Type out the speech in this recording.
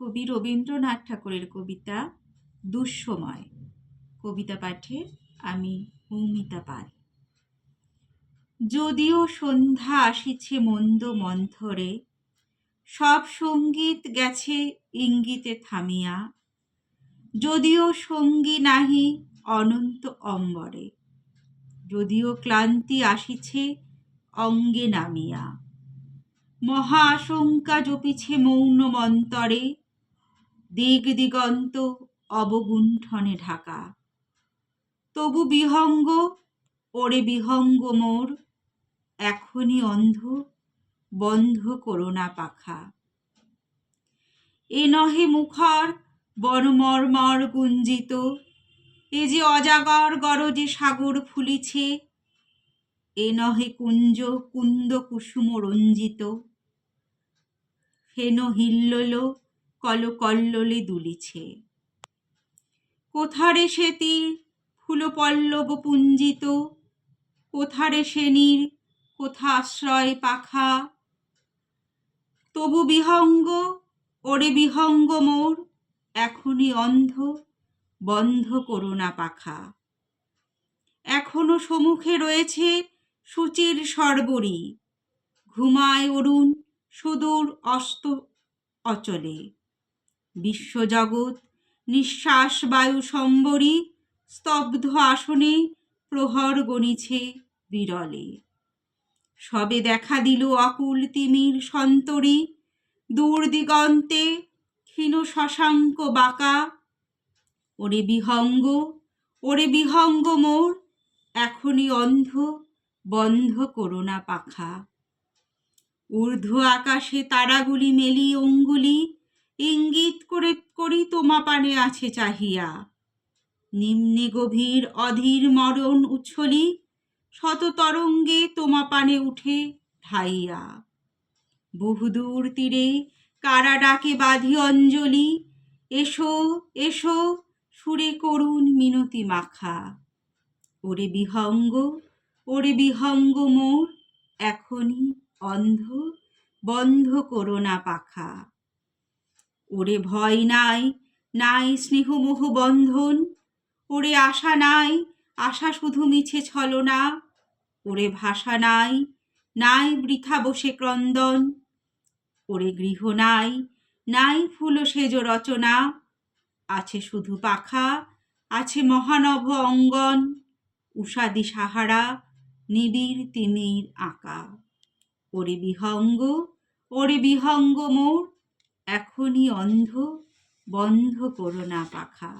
কবি রবীন্দ্রনাথ ঠাকুরের কবিতা দুঃসময়। কবিতা পাঠে আমি মৌমিতা পাল। যদিও সন্ধ্যা আসিছে মন্দ মন্থরে, সব সংগীত গেছে ইঙ্গিতে থামিয়া। যদিও সঙ্গী নাহি অনন্ত অম্বরে, যদিও ক্লান্তি আসিছে অঙ্গে নামিয়া। মহা আশঙ্কা জপিছে মৌন মন্তরে দিগ দিগন্ত অবগুণ্ঠনে ঢাকা। তবু বিহঙ্গ ওরে বিহঙ্গ মোর, এখনই অন্ধ, বন্ধ করোনা পাখা। এ নহে মুখর, বনমর্মর গুঞ্জিত, এ যে অজাগর গরজে সাগর ফুলিছে, এ নহে কুঞ্জ, কুন্দ কুসুম রঞ্জিত। হেন হিল্লোল কলকল্লোলে দুলিছে। কোথারে সে তীর ফুল পল্লব পুঞ্জিত? কোথারে সে নীর? কোথা আশ্রয় পাখা? তবু বিহঙ্গ, ওরে বিহঙ্গ মোর, এখনই অন্ধ, বন্ধ করো না পাখা। এখনও সম্মুখে রয়েছে সূচির সর্বরী। ঘুমায় অরুণ সুদূর অস্ত অচলে। বিশ্বজগৎ নিঃশ্বাস বায়ু সম্বরী, স্তব্ধ আসনে, প্রহর গণিছে বিরলে। সবে দেখা দিল অকুল তিমির সন্তরী দূর দিগন্তে ক্ষীণ শশাঙ্ক বাঁকা। ওরে বিহঙ্গ ওরে বিহঙ্গ মোর, এখনই অন্ধ, বন্ধ করো না পাখা। ঊর্ধ্ব আকাশে তারাগুলি মেলি অঙ্গুলি ইঙ্গিত করে, করি তোমা পানে আছে চাহিয়া। নিম্নে গভীর অধীর মরণ উচ্ছলি, শত তরঙ্গে তোমা পানে উঠে ঢাইয়া বহুদূর তীরে কারা ডাকে বাঁধি অঞ্জলি, এসো এসো, সুরে করুণ মিনতি মাখা। ওরে বিহঙ্গ ওরে বিহঙ্গ মোর, এখনই অন্ধ, বন্ধ করো না পাখা। ওরে ভয় নাই নাই স্নেহমোহ বন্ধন, ওরে আশা নাই, আশা শুধু মিছে ছলনা, ওরে ভাষা নাই নাই বৃথা বসে ক্রন্দন, ওরে গৃহ নাই নাই ফুল সেজ রচনা, আছে শুধু পাখা, আছে মহানভ অঙ্গন উষাদি সাহারা, নিবিড় তিমির আঁকা, ওরে বিহঙ্গ ওরে বিহঙ্গ মোর এখনই অন্ধ বন্ধ করো না পাখা।